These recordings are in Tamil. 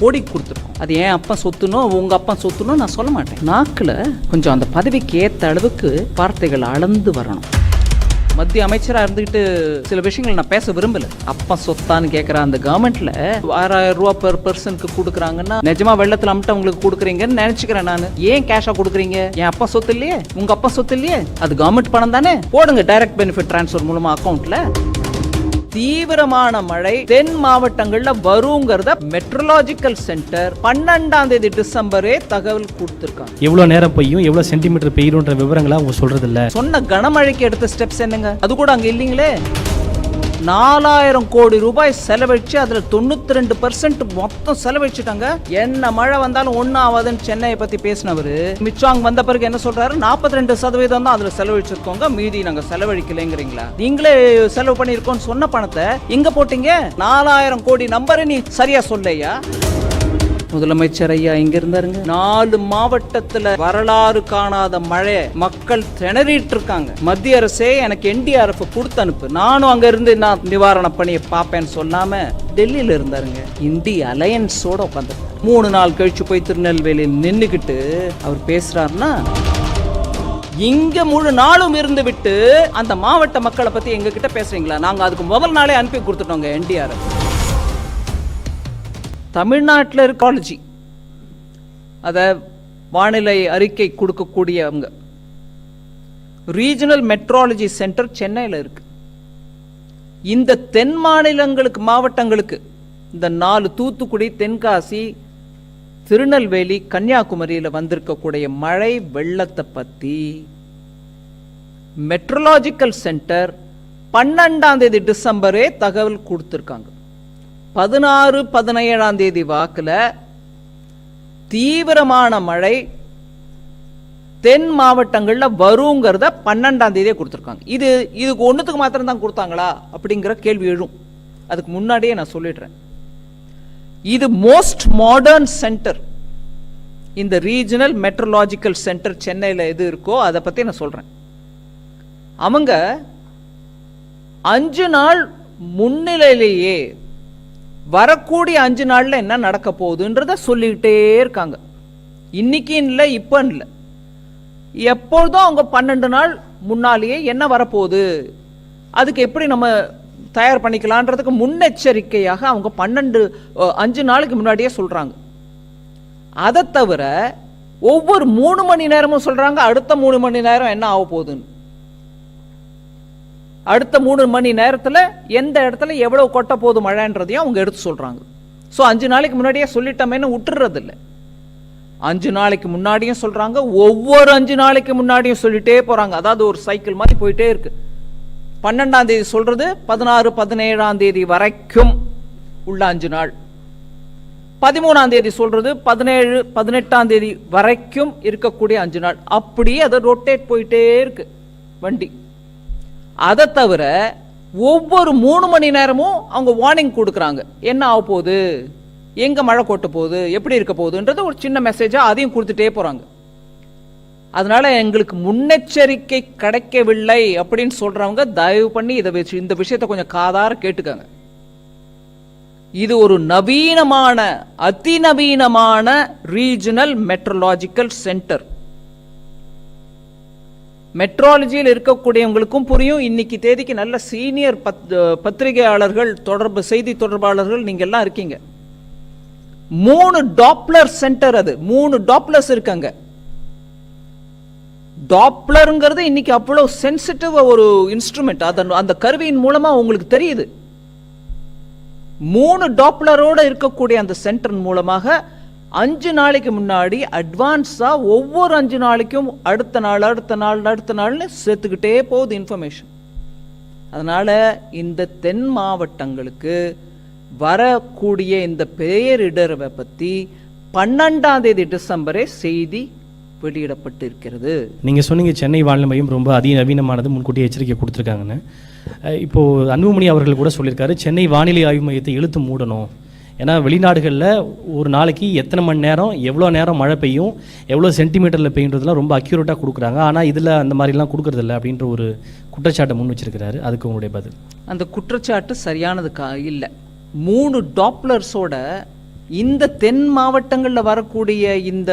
கோடி கொடுத்துருக்கோம். அது என் அப்பா சொத்துனோ உங்க அப்பா சொத்துனோ நான் சொல்ல மாட்டேன். நாக்கில் கொஞ்சம் அந்த பதவிக்கு ஏற்ற அளவுக்கு வார்த்தைகள் அளந்து வரணும். மத்திய அமைச்சராக இருந்துகிட்டு சில விஷயங்கள் நான் பேச விரும்பல. அப்பா சொத்தான்னு கேட்குற அந்த கவர்மெண்ட்ல ஆறாயிரம் ரூபா பெர் பர்சனுக்கு கொடுக்குறாங்கன்னா நிஜமா வெள்ளத்தில் அமிட்ட உங்களுக்கு கொடுக்குறீங்கன்னு நினச்சிக்கிறேன் நான். ஏன் கேஷாக கொடுக்குறீங்க? என் அப்பா சொத்து இல்லையே? உங்கள் அப்பா சொத்து இல்லையே? அது கவர்மெண்ட் பணம் தானே? போடுங்க டைரக்ட் பெனிஃபிட் ட்ரான்ஸ்ஃபர் மூலமாக அக்கௌண்ட்டில் தீவிரமான மழை தென் மாவட்டங்கள்ல வருங்கிறத மெட்ரலாஜிக்கல் சென்டர் பன்னெண்டாம் தேதி டிசம்பரே தகவல் கொடுத்திருக்காங்க. எவ்வளோ நேரம் பெய்யும் எவ்வளோ சென்டிமீட்டர் பெய்யும்ன்ற விவரங்களை அவங்க சொல்றது இல்ல சொன்ன கனமழைக்கு எடுத்த ஸ்டெப்ஸ் என்னங்க? அது கூட அங்க இல்லீங்களே? நாலாயிரம் கோடி ரூபாய் செலவழிச்சு அதுல தொண்ணூத்தி ரெண்டு பர்சன்ட் மொத்தம் செலவழிச்சுட்டாங்க. என்ன மழை வந்தாலும் ஒன்னும் ஆகாதுன்னு சென்னையை பத்தி பேசினவரு மிச்சாங் வந்த பிறகு என்ன சொல்றாரு? நாற்பத்தி ரெண்டு சதவீதம் தான் அதுல செலவழிச்சிருக்கோங்க. மீதி நாங்க செலவழிக்கலைங்கிறீங்களா? நீங்களே செலவு பண்ணிருக்கோம்னு சொன்ன பணத்தை எங்க போட்டீங்க? நாலாயிரம் கோடி நம்பரை நீ சரியா சொல்லையா? முதலமைச்சர் ஐயா இங்க இருந்தாருங்க? நாலு மாவட்டத்துல வரலாறு காணாத மழை மக்கள் திணறிட்டு இருக்காங்க. மத்திய அரசே எனக்கு என்டிஆர்எஃப் கொடுத்து அனுப்பு. நானும் அங்க இருந்து நான் நிவாரண பணியை பார்ப்பேன்னு சொல்லாம டெல்லியில இருந்தாருங்க. இந்திய அலையன்ஸோட உட்காந்து மூணு நாள் கழிச்சு போய் திருநெல்வேலியில் நின்றுக்கிட்டு அவர் பேசுறாருன்னா இங்க முழு நாளும் இருந்து விட்டு அந்த மாவட்ட மக்களை பத்தி எங்ககிட்ட பேசுறீங்களா? நாங்க அதுக்கு முதல் நாளே அனுப்பி கொடுத்துட்டோங்க என்டிஆர்எஃப். தமிழ்நாட்டில் இருக்காலஜி அதை வானிலை அறிக்கை கொடுக்கக்கூடியவங்க ரீஜனல் மெட்ராலஜி சென்டர் சென்னையில் இருக்கு. இந்த தென் மாநிலங்களுக்கு மாவட்டங்களுக்கு இந்த நாலு தூத்துக்குடி தென்காசி திருநெல்வேலி கன்னியாகுமரியில் வந்திருக்கக்கூடிய மழை வெள்ளத்தை பற்றி மெட்ரலாஜிக்கல் சென்டர் பன்னெண்டாம் தேதி டிசம்பரே தகவல் கொடுத்துருக்காங்க. பதினாறு பதினேழாம் தேதி வாக்கில் தீவிரமான மழை தென் மாவட்டங்களில் வருங்கிறத பன்னெண்டாம் தேதியே கொடுத்துருக்காங்க. இது இதுக்கு ஒன்றுத்துக்கு மாத்திரம் தான் கொடுத்தாங்களா? அப்படிங்கிற கேள்வி எழும். அதுக்கு முன்னாடியே நான் சொல்லிடுறேன். இது மோஸ்ட் மாடர்ன் சென்டர் இந்த ரீஜனல் மெட்ரலாஜிக்கல் சென்டர் சென்னையில் எது இருக்கோ அதை பற்றி நான் சொல்கிறேன் அவங்க அஞ்சு நாள் முன்னிலையிலேயே வரக்கூடிய அஞ்சு நாளில் என்ன நடக்க போகுதுன்றத சொல்லிக்கிட்டே இருக்காங்க. இன்னைக்கு இல்லை இப்போ இல்லை. எப்பொழுதும் அவங்க பன்னெண்டு நாள் முன்னாலேயே என்ன வரப்போகுது? அதுக்கு எப்படி நம்ம தயார் பண்ணிக்கலான்றதுக்கு முன்னெச்சரிக்கையாக அவங்க பன்னெண்டு அஞ்சு நாளைக்கு முன்னாடியே சொல்கிறாங்க அதை தவிர ஒவ்வொரு மூணு மணி நேரமும் சொல்கிறாங்க அடுத்த மூணு மணி நேரம் என்ன ஆக போகுதுன்னு. அடுத்த மூணு மணி நேரத்தில் எந்த இடத்துல எவ்வளோ கொட்ட போகுது மழைன்றதையும் அவங்க எடுத்து சொல்கிறாங்க ஸோ அஞ்சு நாளைக்கு முன்னாடியே சொல்லிட்டோமேன்னு விட்டுறதில்ல. அஞ்சு நாளைக்கு முன்னாடியும் சொல்கிறாங்க ஒவ்வொரு அஞ்சு நாளைக்கு முன்னாடியும் சொல்லிட்டே போகிறாங்க அதாவது ஒரு சைக்கிள் மாதிரி போயிட்டே இருக்கு. பன்னெண்டாம் தேதி சொல்றது பதினாறு பதினேழாம் தேதி வரைக்கும் உள்ள அஞ்சு நாள். பதிமூணாம் தேதி சொல்றது பதினேழு பதினெட்டாம் தேதி வரைக்கும் இருக்கக்கூடிய அஞ்சு நாள். அப்படியே அதை ரொட்டேட் போயிட்டே இருக்கு வண்டி. அதை தவிர ஒவ்வொரு மூணு மணி நேரமும் அவங்க வார்னிங் கொடுக்குறாங்க. என்ன ஆக போகுது? எங்கே மழை கொட்ட போகுது? எப்படி இருக்க போகுதுன்றது ஒரு சின்ன மெசேஜாக அதையும் கொடுத்துட்டே போகிறாங்க அதனால எங்களுக்கு முன்னெச்சரிக்கை கிடைக்கவில்லை அப்படின்னு சொல்றவங்க தயவு பண்ணி இதை வச்சு இந்த விஷயத்தை கொஞ்சம் காதார கேட்டுக்கங்க. இது ஒரு நவீனமான அதிநவீனமான ரீஜனல் மெட்ரலாஜிக்கல் சென்டர் மெட்ராலஜியில் இருக்கக்கூடியவங்களுக்கும் புரியும். இன்னைக்கு தேதிக்கு நல்ல சீனியர் பத் பத்திரிகையாளர்கள் தொடர்பு செய்தி தொடர்பாளர்கள் நீங்க எல்லாம் இருக்கீங்க. மூணு டாப்ளர் சென்டர் அது. மூணு டாப்ளர்ஸ் இருக்காங்க. டாப்ளருங்கிறது இன்னைக்கு அவ்வளவு சென்சிட்டிவ் ஒரு இன்ஸ்ட்ருமெண்ட் அதன் அந்த கருவியின் மூலமா உங்களுக்கு தெரியுது. மூணு டாப்ளரோட இருக்கக்கூடிய அந்த சென்டர் மூலமாக அஞ்சு நாளைக்கு முன்னாடி அட்வான்ஸாக ஒவ்வொரு அஞ்சு நாளைக்கும் அடுத்த நாள் அடுத்த நாள் அடுத்த நாள்னு சேர்த்துக்கிட்டே போகுது இன்ஃபர்மேஷன் அதனால் இந்த தென் மாவட்டங்களுக்கு வரக்கூடிய இந்த பேரிடரவை பற்றி பன்னெண்டாம் தேதி டிசம்பரே செய்தி வெளியிடப்பட்டிருக்கிறது. நீங்கள் சொன்னீங்க சென்னை வானிலை மையம் ரொம்ப அதிநவீனமானது முன்கூட்டியே எச்சரிக்கை கொடுத்துருக்காங்கன்னு. இப்போது அன்புமணி அவர்கள் கூட சொல்லியிருக்காரு சென்னை வானிலை ஆய்வு மையத்தை இழுத்து மூடணும். ஏன்னா வெளிநாடுகளில் ஒரு நாளைக்கு எத்தனை மணி நேரம் எவ்வளோ நேரம் மழை பெய்யும் எவ்வளோ சென்டிமீட்டரில் பெய்யுன்றதுலாம் ரொம்ப அக்யூரேட்டாக கொடுக்குறாங்க. ஆனால் இதில் அந்த மாதிரிலாம் கொடுக்குறதில்ல அப்படின்ற ஒரு குற்றச்சாட்டை முன் வச்சிருக்கிறாரு. அதுக்கு உங்களுடைய பதில். அந்த குற்றச்சாட்டு சரியானது கா இல்லை. மூணு டாப்லர்ஸோட இந்த தென் மாவட்டங்களில் வரக்கூடிய இந்த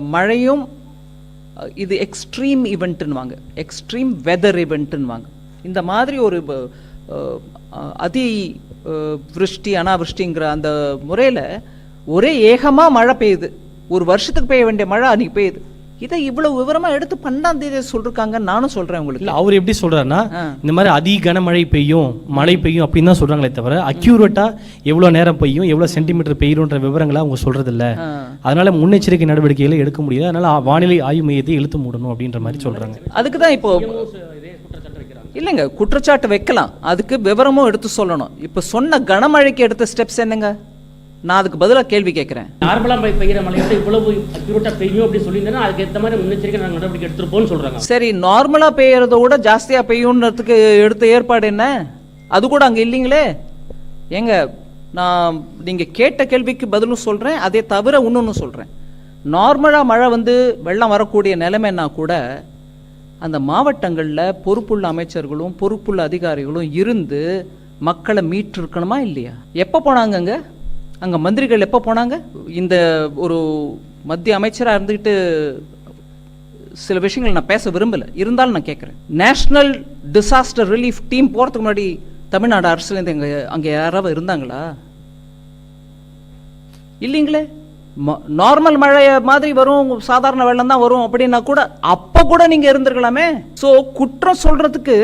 மழையும் இது எக்ஸ்ட்ரீம் வாங்க எக்ஸ்ட்ரீம் வெதர் வாங்க இந்த மாதிரி ஒரு ப- அதி விருஷ்டி அனாவிருஷ்டிங்கிற அந்த முறையில் ஒரே ஏகமாக மழை பெய்யுது. ஒரு வருஷத்துக்கு பெய்ய வேண்டிய மழை அன்னைக்கு பெய்யுது. இதை இவ்வளவு விவரமா எடுத்து பன்னெண்டாம் தேதி சொல்லிருக்காங்கன்னு நானும் சொல்றேன் உங்களுக்கு. இல்ல அவர் எப்படி சொல்றாருன்னா. இந்த மாதிரி அதி கனமழை பெய்யும் மழை பெய்யும் அப்படின்னு தான் சொல்றாங்களே தவிர அக்யூரேட்டா எவ்வளவு நேரம் பெய்யும் எவ்வளவு சென்டிமீட்டர் பெய்யும்ன்ற விவரங்களை அவங்க சொல்றது இல்ல. அதனால முன்னெச்சரிக்கை நடவடிக்கைகளை எடுக்க முடியாது அதனால வானிலை ஆய்வு மையத்தை இழுத்து மூடணும் அப்படின்ற மாதிரி சொல்றாங்க. அதுக்கு தான் இப்போ இல்லைங்க குற்றச்சாட்டு வைக்கலாம். அதுக்கு விவரமும் எடுத்து சொல்லணும். இப்போ சொன்ன கனமழைக்கு எடுத்த ஸ்டெப்ஸ் என்னங்க? நான் அதுக்கு பதிலாக கேள்வி கேட்குறேன். நார்மலா போய் பெய்யுற மழையோட இவ்வளவு அக்யூரேட்டா பெய்யும் அப்படின்னு சொல்லியிருந்தா அதுக்கு ஏற்ற மாதிரி முன்னெச்சரிக்கை நாங்கள் நடவடிக்கை எடுத்திருப்போம்னு சொல்றாங்க. சரி நார்மலா பெய்யறத விட ஜாஸ்தியா பெய்யும்ன்றதுக்கு எடுத்த ஏற்பாடு என்ன? அது கூட அங்க இல்லைங்களே? ஏங்க நான் நீங்க கேட்ட கேள்விக்கு பதிலும் சொல்றேன் அதே தவிர இன்னொன்னு சொல்றேன். நார்மலா மழை வந்து வெள்ளம் வரக்கூடிய நிலைமைன்னா கூட அந்த மாவட்டங்களில் பொறுப்புள்ள அமைச்சர்களும் பொறுப்புள்ள அதிகாரிகளும் இருந்து மக்களை மீட்டிருக்கணுமா இல்லையா? எப்போ போனாங்க அங்கே? அங்கே மந்திரிகள் எப்போ போனாங்க? இந்த ஒரு மத்திய அமைச்சராக இருந்துக்கிட்டு சில விஷயங்கள் நான் பேச விரும்பல. இருந்தாலும் நான் கேட்குறேன் நேஷ்னல் டிசாஸ்டர் ரிலீஃப் டீம் போகிறதுக்கு முன்னாடி தமிழ்நாடு அரசுலேருந்து எங்கள் அங்கே யாராவது இருந்தாங்களா? இல்லைங்களே. நார்மல் மழை மாதிரி வரும் சாதாரண வெள்ளம் தான் வரும் அப்படின்னா கூட அப்போ கூட நீங்கள் இருந்திருக்கலாமே. ஸோ குற்றம் சொல்கிறதுக்கு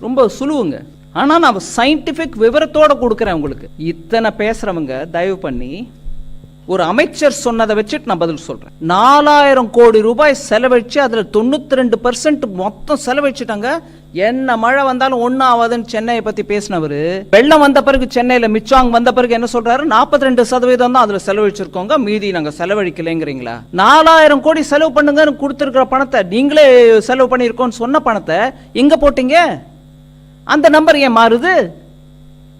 ரொம்ப சுலுவுங்க ஆனால் நான் சயின்டிஃபிக் விவரத்தோடு கொடுக்குறேன் உங்களுக்கு. இத்தனை பேசுகிறவங்க தயவு பண்ணி ஒரு அமைச்சர் சொன்னதை வச்சுட்டு நான் பதில் சொல்கிறேன் நாலாயிரம் கோடி ரூபாய் செலவழித்து அதில் தொண்ணூற்றி ரெண்டு பர்சன்ட் மொத்தம் செலவழிச்சிட்டாங்க. என்ன மழை வந்தாலும் ஒன்றும் ஆகாதுன்னு சென்னையை பற்றி பேசினவர் வெள்ளம் வந்த பிறகு சென்னையில் மிச்சாங் வந்த பிறகு என்ன சொல்கிறாரு நாற்பத்தி ரெண்டு சதவீதம் தான் அதில் செலவழிச்சிருக்கோங்க. மீதி நாங்கள் செலவழிக்கலைங்கிறீங்களா? நாலாயிரம் கோடி செலவு பண்ணுங்கன்னு கொடுத்துருக்குற பணத்தை நீங்களே செலவு பண்ணியிருக்கோன்னு சொன்ன பணத்தை எங்கே போட்டீங்க? அந்த நம்பர் ஏன் மாறுது?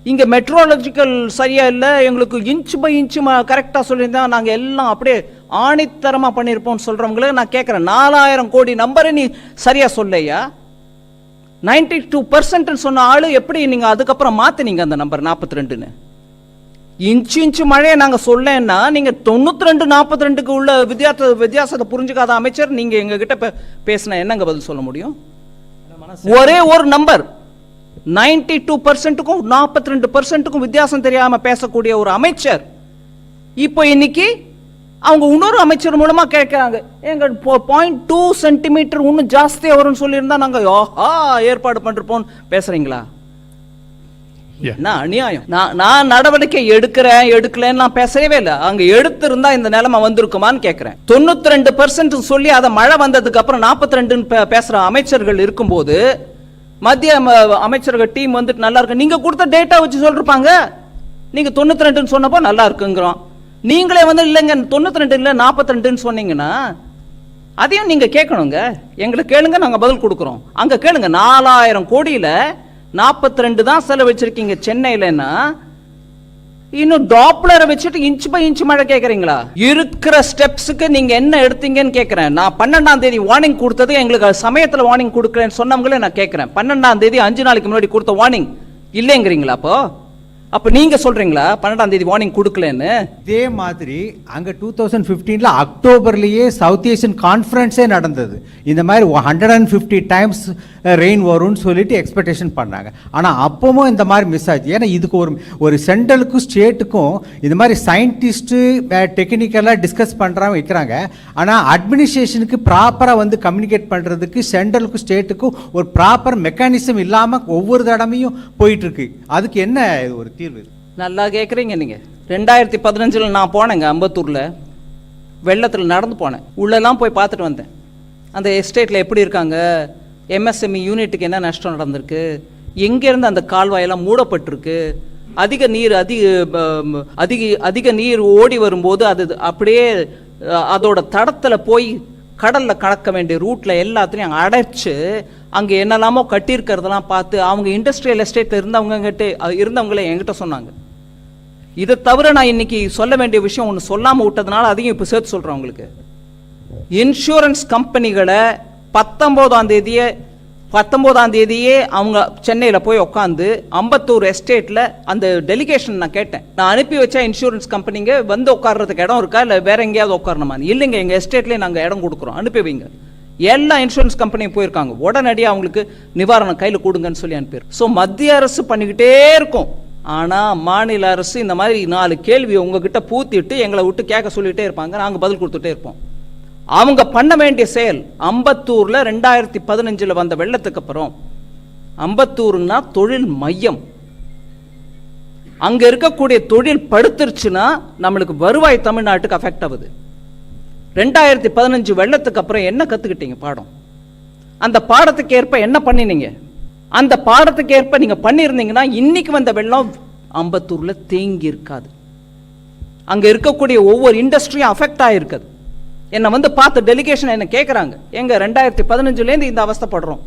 இங்கே மெட்ரோலஜிக்கல் சரியாக இல்லை எங்களுக்கு இன்ச் பை இன்ச் கரெக்டாக சொல்லியிருந்தா நாங்கள் எல்லாம் அப்படியே ஆணித்தரமாக பண்ணியிருப்போம்னு சொல்றவங்கள நான் கேட்குறேன் நாலாயிரம் கோடி நம்பரை நீ சரியாக சொல்லையா? நைன்டி டூ சொன்ன ஆள் எப்படி நீங்கள் அதுக்கப்புறம் மாற்றினீங்க அந்த நம்பர் நாற்பத்தி ரெண்டுன்னு இன்ச்சு இன்ச்சு மழையை நாங்கள் சொல்லேன்னா நீங்கள் தொண்ணூற்றி ரெண்டு நாற்பத்தி ரெண்டுக்கு உள்ள வித்தியாச வித்தியாசத்தை புரிஞ்சுக்காத அமைச்சர் நீங்கள் எங்ககிட்ட பேசினா என்னங்க பதில் சொல்ல முடியும்? ஒரே ஒரு நம்பர். நைன்டி டூ பர்சன்ட்டுக்கும் நாற்பத்தி ரெண்டு பர்சன்ட்டுக்கும் வித்தியாசம் தெரியாம பேசக்கூடிய ஒரு அமைச்சர். இப்போ இன்னைக்கு அவங்க இன்னொரு அமைச்சர் மூலமா கேட்கறாங்க. எங்க பாயிண்ட் டூ சென்டிமீட்டர் இன்னும் ஜாஸ்தியா வரும்னு சொல்லியிருந்தா நாங்க ஆஹா ஏற்பாடு பண்ணிருப்போம் பேசுறீங்களா? என்ன அநியாயம்? நான் நான் நடவடிக்கை எடுக்கிறேன் எடுக்கலன்னு நான் பேசவே இல்லை. அங்க எடுத்திருந்தா இந்த நிலைமை வந்திருக்குமான்னு கேட்கிறேன். தொண்ணூத்தி ரெண்டு பர்சன்ட் சொல்லி அதை மழை வந்ததுக்கு அப்புறம் நாற்பத்தி ரெண்டுன்னு பேசுற அமைச்சர்கள் இருக்கும்போது மத்திய ம- அமைச்சர்கள் டீம் வந்துட்டு நல்லா இருக்கு. நீங்க கொடுத்த டேட்டா வச்சு சொல்லிருப்பாங்க. நீங்க தொண்ணூத்தி ரெண்டுன்னு சொன்னப்போ நல்லா இருக்குங்கிறோம். நீங்களே வந்து இல்லைங்க தொண்ணூத்தி ரெண்டு இல்லை நாற்பத்தி ரெண்டுன்னு சொன்னீங்கன்னா அதையும் நீங்க கேட்கணுங்க. எங்களை கேளுங்க நாங்க பதில் கொடுக்குறோம். அங்க கேளுங்க நாலாயிரம் கோடியில நாற்பத்தி ரெண்டு தான் செலவழிச்சிருக்கீங்க சென்னையிலன்னா இன்னும் டாப்லரை வச்சுட்டு இன்ச் பை இன்ச் மழை கேட்குறீங்களா இருக்கிற ஸ்டெப்ஸுக்கு நீங்க என்ன எடுத்தீங்கன்னு கேட்குறேன் நான் பன்னெண்டாம் தேதி வார்னிங் கொடுத்தது எங்களுக்கு சமயத்தில் வார்னிங் கொடுக்குறேன்னு சொன்னவங்களே நான் கேட்குறேன் பன்னெண்டாம் தேதி அஞ்சு நாளைக்கு முன்னாடி கொடுத்த வார்னிங் இல்லைங்கிறீங்களா அப்போ? அப்ப நீங்க சொல்றீங்களா? பன்னெண்டாம் தேதி வார்னிங் கொடுக்கலன்னு? இதே மாதிரி அங்கே டூ தௌசண்ட் ஃபிஃப்டீனில் அக்டோபர்லேயே சவுத் ஏஷியன் கான்ஃபரன்ஸே நடந்தது. இந்த மாதிரி hundred and fifty times rain வரும்னு சொல்லிட்டு எக்ஸ்பெக்டேஷன் பண்ணாங்க. ஆனால் அப்பவும் இந்த மாதிரி மிஸ் ஆச்சு. ஏன்னா இதுக்கு ஒரு ஒரு சென்ட்ரலுக்கும் ஸ்டேட்டுக்கும் இந்த மாதிரி சயின்டிஸ்ட்டு டெக்னிக்கலாக டிஸ்கஸ் பண்ணுறாங்க வைக்கிறாங்க ஆனால் அட்மினிஸ்ட்ரேஷனுக்கு ப்ராப்பராக வந்து கம்யூனிகேட் பண்ணுறதுக்கு சென்ட்ரலுக்கும் ஸ்டேட்டுக்கும் ஒரு ப்ராப்பர் மெக்கானிசம் இல்லாமல் ஒவ்வொரு தடவையும் போயிட்டுருக்கு அதுக்கு என்ன ஒரு தீர்வு நல்லா கேட்குறீங்க நீங்கள் ரெண்டாயிரத்தி பதினஞ்சில் நான் போனேங்க அம்பத்தூரில். வெள்ளத்தில் நடந்து போனேன். உள்ளெல்லாம் போய் பார்த்துட்டு வந்தேன். அந்த எஸ்டேட்டில் எப்படி இருக்காங்க? எம்எஸ்எம்இ யூனிட்டுக்கு என்ன நஷ்டம் நடந்திருக்கு? எங்கேருந்து அந்த கால்வாயெல்லாம் மூடப்பட்டிருக்கு? அதிக நீர் அதிக ப- அதிக அதிக நீர் ஓடி வரும்போது அது அப்படியே அதோட தடத்தில் போய் கடலில் கலக்க வேண்டிய ரூட்டில் எல்லாத்துலேயும் அடைச்சு அங்கே என்னெல்லாமோ கட்டியிருக்கிறதெல்லாம் பார்த்து அவங்க இண்டஸ்ட்ரியல் எஸ்டேட்டில் இருந்தவங்ககிட்ட இருந்தவங்களே என்கிட்ட சொன்னாங்க. இதை தவிர நான் இன்னைக்கு சொல்ல வேண்டிய விஷயம் ஒன்று சொல்லாமல் விட்டதுனால அதையும் இப்போ சேர்த்து சொல்கிறேன் உங்களுக்கு. இன்சூரன்ஸ் கம்பெனிகளை பத்தொம்போதாம் தேதியே பத்தொம்போதாம் தேதியே அவங்க சென்னையில் போய் உட்காந்து அம்பத்தூர் எஸ்டேட்டில் அந்த டெலிகேஷன் நான் கேட்டேன். நான் அனுப்பி வச்சா இன்சூரன்ஸ் கம்பெனிங்க வந்து உட்கார்றதுக்கு இடம் இருக்கா? இல்லை வேற எங்கேயாவது உட்காரணுமா இல்லைங்க எங்கள் எஸ்டேட்லேயே நாங்கள் இடம் கொடுக்குறோம். அனுப்பி வைங்க. எல்லா இன்சூரன்ஸ் கம்பெனியும் போயிருக்காங்க. உடனடியாக அவங்களுக்கு நிவாரணம் கையில் கொடுங்கன்னு சொல்லி அனுப்பிடுறோம் ஸோ மத்திய அரசு பண்ணிக்கிட்டே இருக்கும். ஆனால் மாநில அரசு இந்த மாதிரி நாலு கேள்வியை உங்ககிட்ட பூத்திட்டு எங்களை விட்டு கேட்க சொல்லிகிட்டே இருப்பாங்க. நாங்கள் பதில் கொடுத்துட்டே இருப்போம். அவங்க பண்ண வேண்டிய செயல் அம்பத்தூரில் ரெண்டாயிரத்தி பதினஞ்சில் வந்த வெள்ளத்துக்கு அப்புறம் அம்பத்தூர்னா தொழில் மையம். அங்கே இருக்கக்கூடிய தொழில் படுத்துருச்சுன்னா நம்மளுக்கு வருவாய் தமிழ்நாட்டுக்கு அஃபெக்ட் ஆகுது. ரெண்டாயிரத்தி பதினஞ்சு வெள்ளத்துக்கு அப்புறம் என்ன கற்றுக்கிட்டீங்க பாடம்? அந்த பாடத்துக்கு ஏற்ப என்ன பண்ணினீங்க? அந்த பாடத்துக்கு ஏற்ப நீங்கள் பண்ணியிருந்தீங்கன்னா இன்னைக்கு வந்த வெள்ளம் அம்பத்தூரில் தேங்கி இருக்காது. அங்கே இருக்கக்கூடிய ஒவ்வொரு இண்டஸ்ட்ரியும் அஃபெக்ட் ஆகிருக்குது என்னை வந்து பார்த்து டெலிகேஷன் என்ன கேட்குறாங்க எங்கள் ரெண்டாயிரத்தி பதினஞ்சுலேருந்து இந்த அவஸ்தைப்படுறோம்.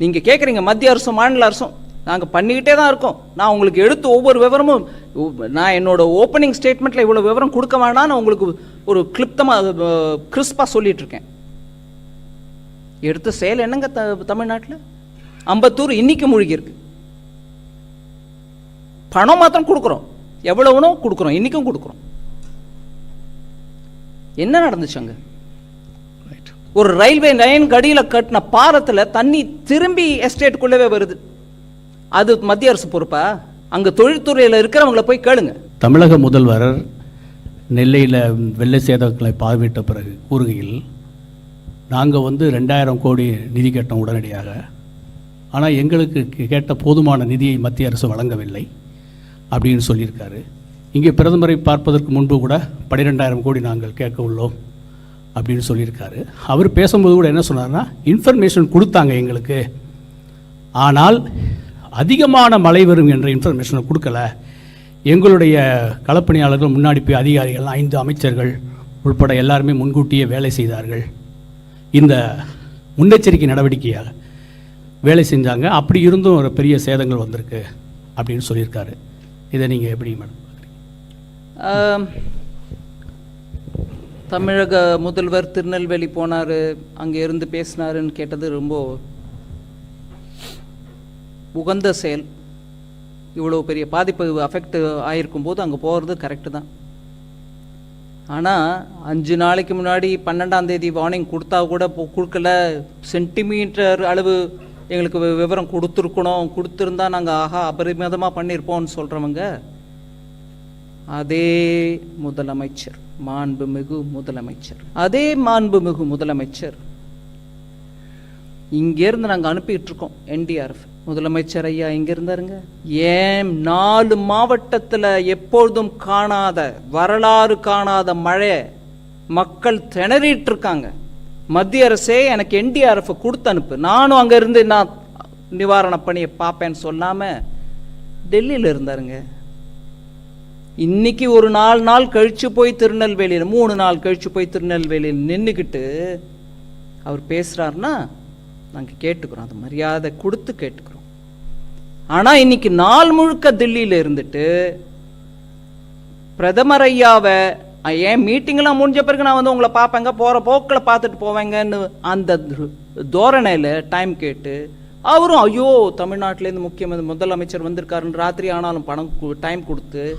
நீங்கள் கேட்குறீங்க மத்திய அரசும் மாநில அரசும் நாங்க பண்ணிக்கிட்டே தான் இருக்கோம். நான் உங்களுக்கு எடுத்து ஒவ்வொரு விவரமும் நான் என்னோட ஓப்பனிங் ஸ்டேட்மெண்ட்ல இவ்வளவு விவரம் கொடுக்க வேணாம்னு உங்களுக்கு ஒரு கிளிப்தமா கிறிஸ்பா சொல்லிட்டு இருக்கேன் எடுத்த செயல் என்னங்க த தமிழ்நாட்டில்? அம்பத்தூர் இன்னைக்கு மூழ்கி இருக்கு பணம் மாத்திரம் கொடுக்குறோம். எவ்வளவுனோ கொடுக்குறோம். இன்னைக்கும் கொடுக்குறோம். என்ன நடந்துச்சு அங்க? ஒரு ரயில்வே லைன் கடியில கட்டின பாலத்துல தண்ணி திரும்பி எஸ்டேட்டுக்குள்ளவே வருது. அது மத்திய அரசு பொறுப்பா? அங்க தொழில்துறையில இருக்கிறவங்கள போய் கேளுங்க. தமிழக முதல்வர் நெல்லையில் வெள்ள சேதங்களை பார்வையிட்ட பிறகு கூறுகையில் நாங்கள் வந்து ரெண்டாயிரம் கோடி நிதி கேட்டோம் உடனடியாக. ஆனால் எங்களுக்கு கே- கேட்ட போதுமான நிதியை மத்திய அரசு வழங்கவில்லை அப்படின்னு சொல்லியிருக்காரு. இங்கே பிரதமரை பார்ப்பதற்கு முன்பு கூட பன்னிரெண்டாயிரம் கோடி நாங்கள் கேட்க உள்ளோம் அப்படின்னு சொல்லியிருக்காரு. அவர் பேசும்போது கூட என்ன சொன்னார்னா இன்ஃபர்மேஷன் கொடுத்தாங்க எங்களுக்கு. ஆனால் அதிகமான மழை வரும் என்ற இன்ஃபர்மேஷனை கொடுக்கல. எங்களுடைய களப்பணியாளர்கள் முன்னாடி போய் அதிகாரிகள் ஐந்து அமைச்சர்கள் உட்பட எல்லாருமே முன்கூட்டியே வேலை செய்தார்கள். இந்த முன்னெச்சரிக்கை நடவடிக்கையாக வேலை செஞ்சாங்க. அப்படி இருந்தும் ஒரு பெரிய சேதங்கள் வந்திருக்கு அப்படின்னு சொல்லியிருக்காரு. இதை நீங்கள் எப்படி மேடம் தமிழக முதல்வர் திருநெல்வேலி போனார் அங்கே இருந்து பேசினாருன்னு கேட்டது ரொம்ப உகந்த செயல். இவ்வளோ பெரிய பாதிப்பு அஃபெக்ட் ஆகிருக்கும் போது அங்கே போகிறது கரெக்டு தான். ஆனால் அஞ்சு நாளைக்கு முன்னாடி பன்னெண்டாம் தேதி வார்னிங் கொடுத்தா கூட இப்போ கொடுக்கல. சென்டிமீட்டர் அளவு எங்களுக்கு விவரம் கொடுத்துருக்கணும். கொடுத்துருந்தா நாங்கள் ஆஹா அபரிமிதமாக பண்ணியிருப்போம்னு சொல்கிறவங்க அதே முதலமைச்சர் மாண்புமிகு முதலமைச்சர். அதே மாண்புமிகு முதலமைச்சர். இங்கேருந்து நாங்கள் அனுப்பிட்டு இருக்கோம் என்டிஆர்எஃப் முதலமைச்சர் ஐயா இங்க இருந்தாருங்க? ஏன் நாலு மாவட்டத்தில் எப்பொழுதும் காணாத வரலாறு காணாத மழை மக்கள் திணறிட்டு இருக்காங்க. மத்திய அரசே எனக்கு என்டிஆர்எஃப் கொடுத்து அனுப்பு. நானும் அங்க இருந்து நான் நிவாரண பணியை பார்ப்பேன்னு சொல்லாம டெல்லியில் இருந்தாருங்க. இன்னைக்கு ஒரு நாலு நாள் கழிச்சு போய் திருநெல்வேலியில் மூணு நாள் கழிச்சு போய் திருநெல்வேலியில் நின்றுக்கிட்டு அவர் பேசுறாருன்னா நாங்கள் கேட்டுக்கிறோம். அது மரியாதை கொடுத்து கேட்டுக்கிறோம். ஆனால் இன்னைக்கு நாள் முழுக்க தில்லியில் இருந்துட்டு பிரதமர் ஐயாவை ஏன் மீட்டிங்லாம் முடிஞ்ச பிறகு நான் வந்து உங்களை பார்ப்பேங்க? போகிற போக்கில் பார்த்துட்டு போவேங்கன்னு அந்த தோரணையில் டைம் கேட்டு அவரும் ஐயோ தமிழ்நாட்டிலேருந்து முக்கிய முதலமைச்சர் வந்திருக்காருன்னு ராத்திரி ஆனாலும் பணம் டைம் கொடுத்து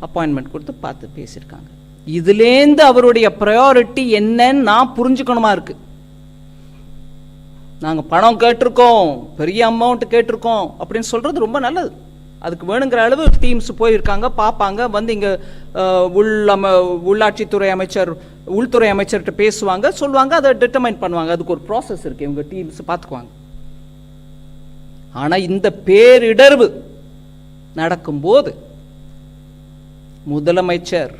அப்பாயின்மெண்ட் கொடுத்து பார்த்து பேசியிருக்காங்க. இதுலேருந்து அவருடைய ப்ரையாரிட்டி என்னன்னு நான் புரிஞ்சுக்கணுமா இருக்குது நாங்கள் பணம் கேட்டிருக்கோம் பெரிய அமௌண்ட் கேட்டிருக்கோம் அப்படின்னு சொல்கிறது ரொம்ப நல்லது. அதுக்கு வேணுங்கிற அளவு டீம்ஸ் போயிருக்காங்க பார்ப்பாங்க. வந்து இங்கே உள் அம உள்ளாட்சித்துறை அமைச்சர் உள்துறை அமைச்சர்கிட்ட பேசுவாங்க சொல்லுவாங்க அதை டிட்டர்மைன் பண்ணுவாங்க. அதுக்கு ஒரு ப்ராசஸ் இருக்குது இவங்க டீம்ஸ் பார்த்துக்குவாங்க. ஆனால் இந்த பேரிடர்வு நடக்கும்போது முதலமைச்சர்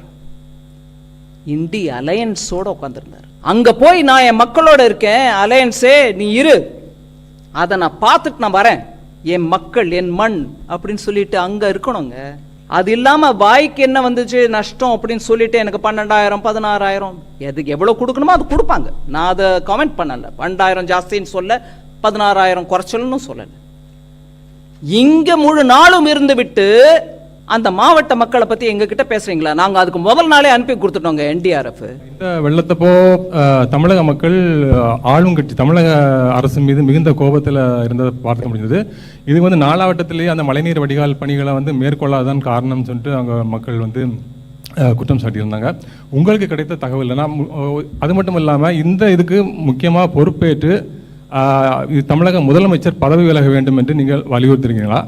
இண்டி அலையன்ஸோட உட்காந்துருந்தார் அங்கே போய் நான் என் மக்களோட இருக்கேன் அலையன்ஸே நீ இரு. அதை நான் பார்த்துட்டு நான் வரேன். என் மக்கள் என் மண் அப்படின்னு சொல்லிட்டு அங்கே இருக்கணுங்க. அது இல்லாமல் வாய்க்கு என்ன வந்துச்சு? நஷ்டம் அப்படின்னு சொல்லிட்டு எனக்கு பன்னெண்டாயிரம் பதினாறாயிரம். எதுக்கு எவ்வளோ கொடுக்கணுமோ அது கொடுப்பாங்க. நான் அதை கமெண்ட் பண்ணலை. பன்னெண்டாயிரம் ஜாஸ்தின்னு சொல்ல பதினாறாயிரம் குறைச்சல்னு சொல்லலை. இங்கே முழு நாளும் இருந்து விட்டு அந்த மாவட்ட மக்களை பத்தி எங்ககிட்ட பேசுறீங்களா? நாங்க அதுக்கு முதல் நாளே அனுப்பி கொடுத்துட்டோங்க என்டிஆர்எஃப். இந்த வெள்ளத்தப்போ தமிழக மக்கள் ஆளும் கட்சி தமிழக அரசு மீது மிகுந்த கோபத்தில் இருந்ததை பார்க்க முடிஞ்சது இது வந்து நாலாவட்டத்திலேயே அந்த மழைநீர் வடிகால் பணிகளை வந்து மேற்கொள்ளாதான் காரணம்னு சொல்லிட்டு அங்கே மக்கள் வந்து குற்றம் சாட்டியிருந்தாங்க. உங்களுக்கு கிடைத்த தகவல் நான் மு- அது மட்டும் இல்லாமல் இந்த இதுக்கு முக்கியமாக பொறுப்பேற்று இது தமிழக முதலமைச்சர் பதவி விலக வேண்டும் என்று நீங்கள் வலியுறுத்துறீங்களா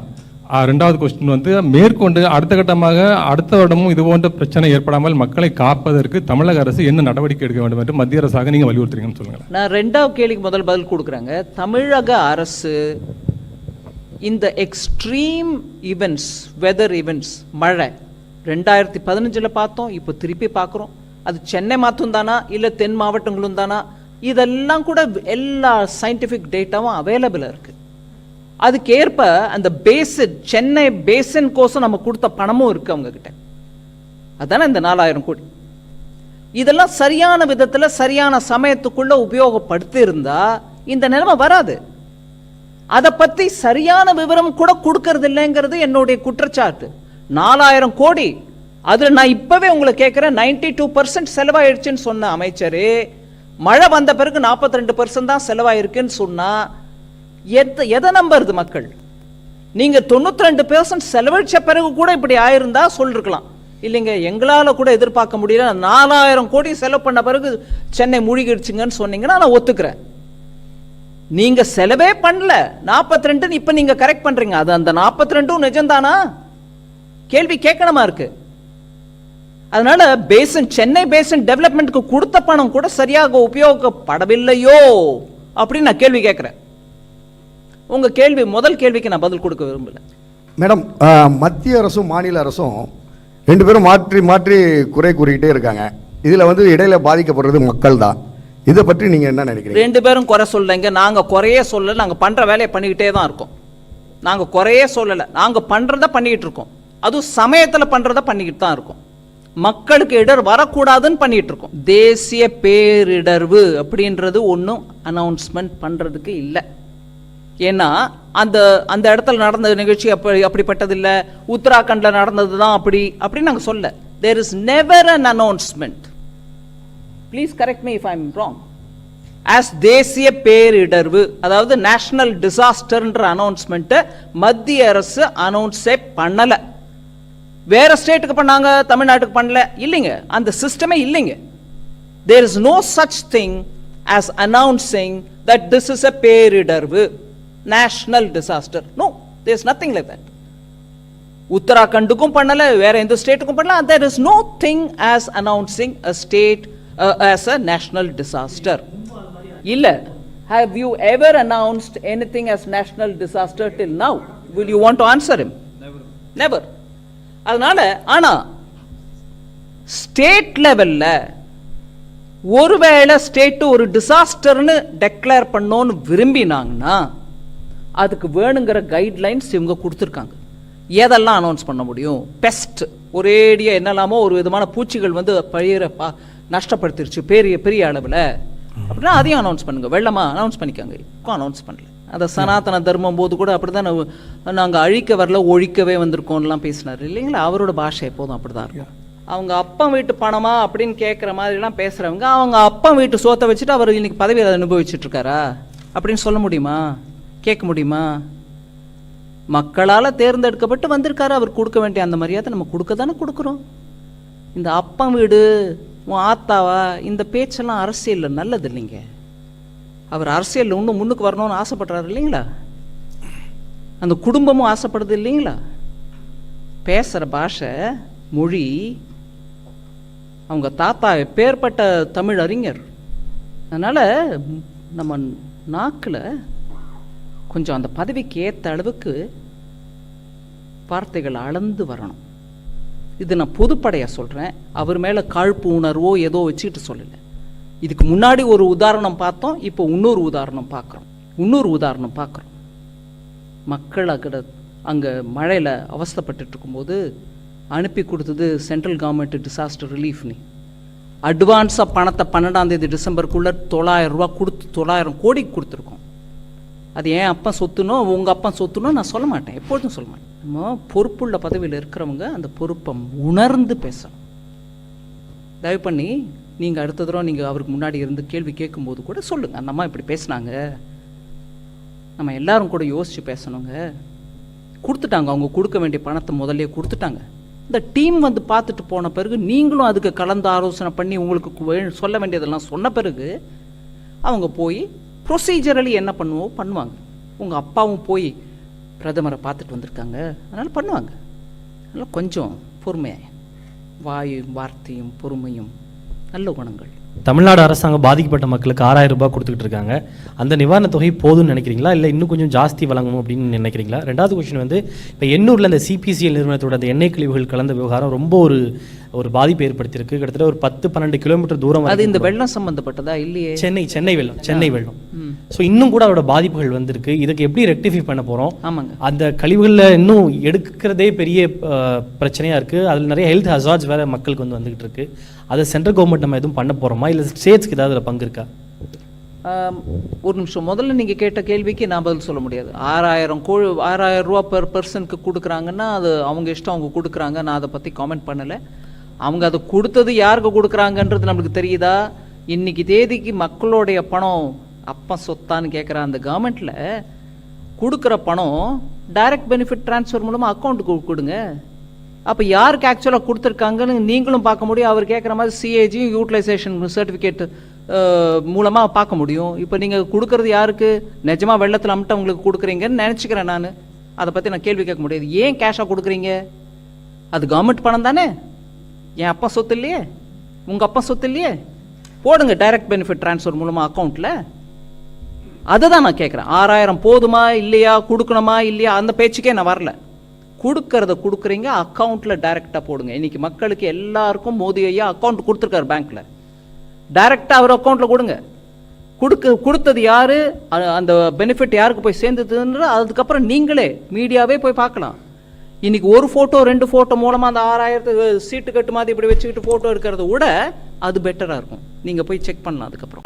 ரெண்டாவது கொஸ்டின் வந்து மேற்கொண்டு அடுத்த கட்டமாக அடுத்த வருடமும் இது போன்ற பிரச்சனை ஏற்படாமல் மக்களை காப்பதற்கு தமிழக அரசு என்ன நடவடிக்கை எடுக்க வேண்டும் என்று மத்திய அரசாக நீங்க வலியுறுத்துறீங்கன்னு சொல்லுங்கள் நான் ரெண்டாவது கேள்விக்கு முதல் பதில் கொடுக்குறாங்க. தமிழக அரசு இந்த எக்ஸ்ட்ரீம் ஈவெண்ட்ஸ் வெதர் ஈவெண்ட்ஸ் மழை ரெண்டாயிரத்தி பதினஞ்சில் பார்த்தோம் இப்போ திருப்பி பார்க்குறோம். அது சென்னை மாற்றும் தானா? இல்லை தென் மாவட்டங்களும் தானா? இதெல்லாம் கூட எல்லா சயின்டிஃபிக் டேட்டாவும் அவைலபிளாக இருக்குது அதுக்கேற்ப அந்த பேசின் சென்னை பேசின் கோசம் நம்ம கொடுத்த பணமும் இருக்குது அவங்கக்கிட்ட அதானே இந்த நாலாயிரம் கோடி. இதெல்லாம் சரியான விதத்தில் சரியான சமயத்துக்குள்ள உபயோகப்படுத்தி இருந்தா இந்த நிலைமை வராது. அதை பத்தி சரியான விவரம் கூட கொடுக்கறது இல்லைங்கிறது என்னுடைய குற்றச்சாட்டு. நாலாயிரம் கோடி. அதுல நான் இப்பவே உங்களை கேட்கிறேன் 92% டூ பர்சன்ட் செலவாயிடுச்சுன்னு சொன்ன அமைச்சரு மழை வந்த பிறகு 42% ரெண்டு பர்சன்ட் தான் செலவாயிருக்குன்னு சொன்னா எத எதை நம்புறது மக்கள்? நீங்கள் தொண்ணூற்றி ரெண்டு பெர்சன்ட் செலவழிச்ச பிறகு கூட இப்படி ஆயிருந்தா சொல்லிருக்கலாம். இல்லைங்க எங்களால் கூட எதிர்பார்க்க முடியல. நாலாயிரம் கோடி செலவு பண்ண பிறகு சென்னை மூழ்கிடுச்சுங்கன்னு சொன்னீங்கன்னா நான் ஒத்துக்கிறேன். நீங்கள் செலவே பண்ணல. 42 ரெண்டு இப்போ நீங்கள் கரெக்ட் பண்ணுறீங்க அது அந்த 42 ரெண்டும் நிஜம்தானா? கேள்வி கேட்கணுமா இருக்கு? அதனால பேசன் சென்னை பேசன் டெவலப்மெண்ட்டுக்கு கொடுத்த பணம் கூட சரியாக உபயோகப்படவில்லையோ அப்படின்னு நான் கேள்வி கேட்குறேன். உங்க கேள்வி முதல் கேள்விக்கு நான் பதில் கொடுக்க விரும்பல. மேடம் மத்திய அரசும் மாநில அரசும் ரெண்டு பேரும் மாற்றி மாற்றி குறை கூறிக்கிட்டே இருக்காங்க. இதில் வந்து இடையில பாதிக்கப்படுறது மக்கள் தான் இதை பற்றி நீங்கள் என்ன நினைக்கிறீங்க? ரெண்டு பேரும் குறை சொல்லலைங்க. நாங்க குறையே சொல்லல. நாங்க பண்ற வேலையை பண்ணிக்கிட்டே தான் இருக்கோம். நாங்க குறையே சொல்லல. நாங்க பண்றத பண்ணிக்கிட்டு இருக்கோம். அதுவும் சமயத்துல பண்றத பண்ணிக்கிட்டு தான் இருக்கோம். மக்களுக்கு இடர் வரக்கூடாதுன்னு பண்ணிட்டு இருக்கோம். தேசிய பேரிடர்வு அப்படின்றது ஒன்றும் அனௌன்ஸ்மெண்ட் பண்றதுக்கு இல்லை. ஏன்னா அந்த அந்த இடத்துல நடந்த நிகழ்ச்சி அப்படி அப்படிப்பட்டதில்லை. உத்தராகண்டில் உத்தராகண்ட்ல நடந்தது தான் அப்படி அப்படின்னு நாங்கள் சொல்ல. There is never an announcement please correct me if I'm wrong as தேசிய பேரிடர்வு அதாவது நேஷனல் டிசாஸ்டர்ன்ற அனௌன்ஸ்மெண்ட்டை மத்திய அரசு அனௌன்ஸே பண்ணல. வேற ஸ்டேட்டுக்கு பண்ணாங்க தமிழ்நாட்டுக்கு பண்ணல. இல்லைங்க. அந்த சிஸ்டமே இல்லைங்க. There is no such thing as announcing that this is a பேரிடர்வு. National disaster no there is nothing like that உத்தராகண்டுக்கும் பண்ணல வேற எந்த ஸ்டேட்டுக்கும் பண்ணல there is no thing as announcing a state as a national disaster இல்ல have you ever announced anything as national disaster till now will you want to answer him? Never அதனால ஆனா ஸ்டேட் லெவல்ல ஒருவேளை ஸ்டேட் ஒரு டிசாஸ்டர்னு டெக்ளேர் பண்ணோன்னு விரும்பினாங்கன்னா அதுக்கு வேணுங்கிற கைட்லைன்ஸ் இவங்க கொடுத்துருக்காங்க. எதெல்லாம் அனௌன்ஸ் பண்ண முடியும்? பெஸ்ட் ஒரேடியாக என்னெல்லாமோ ஒரு விதமான பூச்சிகள் வந்து பயிரை பா நஷ்டப்படுத்திருச்சு பெரிய பெரிய அளவில். அப்படின்னா அதையும் அனௌன்ஸ் பண்ணுங்க. வெள்ளமாக அனௌன்ஸ் பண்ணிக்கோங்க. இப்போ அனௌன்ஸ் பண்ணல. அந்த சனாதன தர்மம் போது கூட அப்படிதான் நாங்கள் அழிக்க வரல ஒழிக்கவே வந்திருக்கோம்லாம் பேசினார். இல்லைங்களா? அவரோட பாஷை எப்போதும் அப்படிதான் இருக்கும். அவங்க அப்பா வீட்டு பணமா அப்படின்னு கேட்குற மாதிரிலாம் பேசுகிறவங்க அவங்க அப்பா வீட்டு சோத்தை வச்சுட்டு அவர் இன்னைக்கு பதவியில் அனுபவிச்சுட்டு இருக்காரா? அப்படின்னு சொல்ல முடியுமா? கேட்க முடியுமா? மக்களால் தேர்ந்தெடுக்கப்பட்டு வந்திருக்காரு அவர் கொடுக்க வேண்டிய அந்த மரியாதை நம்ம கொடுக்க தானே கொடுக்குறோம். இந்த அப்பா வீடு உன் ஆத்தாவா இந்த பேச்செல்லாம் அரசியலில் நல்லது இல்லைங்க. அவர் அரசியலில் இன்னும் முன்னுக்கு வரணும்னு ஆசைப்படுறாரு இல்லைங்களா? அந்த குடும்பமும் ஆசைப்படுது இல்லைங்களா? பேசுகிற பாஷை மொழி அவங்க தாத்தா எப்பேற்பட்ட தமிழ் அறிஞர் அதனால் நம்ம நாக்கில் கொஞ்சம் அந்த பதவிக்கு ஏற்ற அளவுக்கு வார்த்தைகள் அளந்து வரணும். இது நான் பொதுப்படையாக சொல்கிறேன் அவர் மேலே காழ்ப்பு உணர்வோ ஏதோ வச்சுக்கிட்டு சொல்லலை. இதுக்கு முன்னாடி ஒரு உதாரணம் பார்த்தோம் இப்போ இன்னொரு உதாரணம் பார்க்குறோம். இன்னொரு உதாரணம் பார்க்குறோம். மக்கள் அக்கட அங்கே மழையில் அவஸ்தப்பட்டு இருக்கும்போது அனுப்பி கொடுத்தது சென்ட்ரல் கவர்மெண்ட் டிசாஸ்டர் ரிலீஃப்னு. அட்வான்ஸாக பணத்தை பன்னெண்டாம் தேதி டிசம்பருக்குள்ளே தொள்ளாயிரம் ரூபா கொடுத்து தொள்ளாயிரம் கோடிக்கு கொடுத்துருக்கோம். அது ஏன் அப்பா சொத்துனோ உங்கள் அப்பா சொத்துனோ நான் சொல்ல மாட்டேன். எப்பொழுதும் சொல்ல மாட்டேன். நம்ம பொறுப்புள்ள பதவியில் இருக்கிறவங்க அந்த பொறுப்பை உணர்ந்து பேசணும். தயவு பண்ணி நீங்கள் அடுத்த தடவை நீங்கள் அவருக்கு முன்னாடி இருந்து கேள்வி கேட்கும்போது கூட சொல்லுங்கள் அந்த அம்மா இப்படி பேசுனாங்க. நம்ம எல்லாரும் கூட யோசித்து பேசணுங்க. கொடுத்துட்டாங்க. அவங்க கொடுக்க வேண்டிய பணத்தை முதல்ல கொடுத்துட்டாங்க. இந்த டீம் வந்து பார்த்துட்டு போன பிறகு நீங்களும் அதுக்கு கலந்து ஆலோசனை பண்ணி உங்களுக்கு வே- சொல்ல வேண்டியதெல்லாம் சொன்ன பிறகு அவங்க போய் ப்ரொசீஜரலி என்ன பண்ணுவோம் பண்ணுவாங்க. உங்கள் அப்பாவும் போய் பிரதமரை பார்த்துட்டு வந்திருக்காங்க. அதனால் பண்ணுவாங்க. அதனால் கொஞ்சம் பொறுமையாக வாயும் வார்த்தையும் பொறுமையும் நல்ல குணங்கள். தமிழ்நாடு அரசாங்கம் பாதிக்கப்பட்ட மக்களுக்கு ஆறாயிரம் ரூபாய் கொடுத்துக்கிட்டு இருக்காங்க. அந்த நிவாரணத் தொகை போதும்னு நினைக்கிறீங்களா? இல்லை இன்னும் கொஞ்சம் ஜாஸ்தி வழங்கணும் அப்படின்னு நினைக்கிறீங்களா? ரெண்டாவது கொஸ்டின் வந்து இப்போ எண்ணூரில் அந்த சிபிசிஎல் நிறுவனத்தோட அந்த எண்ணெய் கழிவுகள் கலந்த விவகாரம் ரொம்ப ஒரு ஒரு பாதிப்பு ஏற்படுத்தியிருக்கு. கிட்டத்தட்ட ஒரு பத்து பன்னெண்டு கிலோமீட்டர் தூரம் அது இந்த வெள்ளம் சம்பந்தப்பட்டதா இல்லையே? சென்னை சென்னை வெள்ளம் சென்னை வெள்ளம். ஸோ இன்னும் கூட அதோட பாதிப்புகள் வந்திருக்கு. இதுக்கு எப்படி ரெக்டிஃபை பண்ண போகிறோம் ஆமாங்க. அந்த கழிவுகளில் இன்னும் எடுக்கிறதே பெரிய அஹ், பிரச்சனையா இருக்கு. அதில் நிறைய ஹெல்த் ஹசார்ட்ஸ் வேற மக்களுக்கு வந்து வந்துகிட்டு இருக்கு. அதை சென்ட்ரல் கவர்மெண்ட் நம்ம எதுவும் பண்ண போறோமா? இல்லை ஸ்டேட்ஸ்க்கு ஏதாவது அதில் பங்கு இருக்கா? ஒரு நிமிஷம். முதல்ல நீங்கள் கேட்ட கேள்விக்கு நான் பதில் சொல்ல முடியாது. ஆறாயிரம் கோ ஆறாயிரம் ரூபா பெர் பர்சனுக்கு கொடுக்குறாங்கன்னா அது அவங்க இஷ்டம் அவங்க கொடுக்குறாங்க. நான் அதை பற்றி காமெண்ட் பண்ணலை. அவங்க அதை கொடுத்தது யாருக்கு கொடுக்குறாங்கன்றது நம்மளுக்கு தெரியுதா? இன்றைக்கி தேதிக்கு மக்களுடைய பணம் அப்பா சொத்தான்னு கேட்குற அந்த கவர்மெண்ட்டில் கொடுக்குற பணம் டைரக்ட் பெனிஃபிட் ட்ரான்ஸ்ஃபர் மூலமாக அக்கௌண்ட்டுக்கு கொடுங்க. அப்போ யாருக்கு ஆக்சுவலாக கொடுத்துருக்காங்கன்னு நீங்களும் பார்க்க முடியும். அவர் கேட்குற மாதிரி சிஏஜி யூட்டிலைசேஷன் சர்டிஃபிகேட் மூலமாக பார்க்க முடியும். இப்போ நீங்கள் கொடுக்குறது யாருக்கு? நிஜமாக வெள்ளத்தில் அமிட்டு அவங்களுக்கு கொடுக்குறீங்கன்னு நினச்சிக்கிறேன் நான். அதை பற்றி நான் கேள்வி கேட்க முடியாது. ஏன் கேஷாக கொடுக்குறீங்க? அது கவர்மெண்ட் பணம் தானே? என் அப்பா சொத்து இல்லையே? உங்கள் அப்பா சொத்து இல்லையே? போடுங்க டைரக்ட் பெனிஃபிட் ட்ரான்ஸ்ஃபர் மூலமாக அக்கௌண்ட்டில் அதை தான் நான் கேட்குறேன் ஆறாயிரம் போதுமா? இல்லையா? கொடுக்கணுமா? இல்லையா? அந்த பேச்சுக்கே நான் வரல. கொடுக்கறத கொடுக்குறீங்க அக்கௌண்ட்டில் டைரெக்டாக போடுங்க. இன்றைக்கி மக்களுக்கு எல்லாருக்கும் மோதி ஐயா அக்கௌண்ட் கொடுத்துருக்காரு பேங்க்கில் டைரெக்டாக அவர் அக்கௌண்ட்டில் கொடுங்க. கொடுக்க கொடுத்தது யார்? அந்த பெனிஃபிட் யாருக்கு போய் சேர்ந்ததுன்ற அதுக்கப்புறம் நீங்களே மீடியாவே போய் பார்க்கலாம். இன்றைக்கி ஒரு ஃபோட்டோ ரெண்டு ஃபோட்டோ மூலமாக அந்த ஆறாயிரத்து சீட்டு கட்டு மாதிரி இப்படி வச்சுக்கிட்டு ஃபோட்டோ எடுக்கிறத விட அது பெட்டராக இருக்கும். நீங்கள் போய் செக் பண்ணலாம் அதுக்கப்புறம்.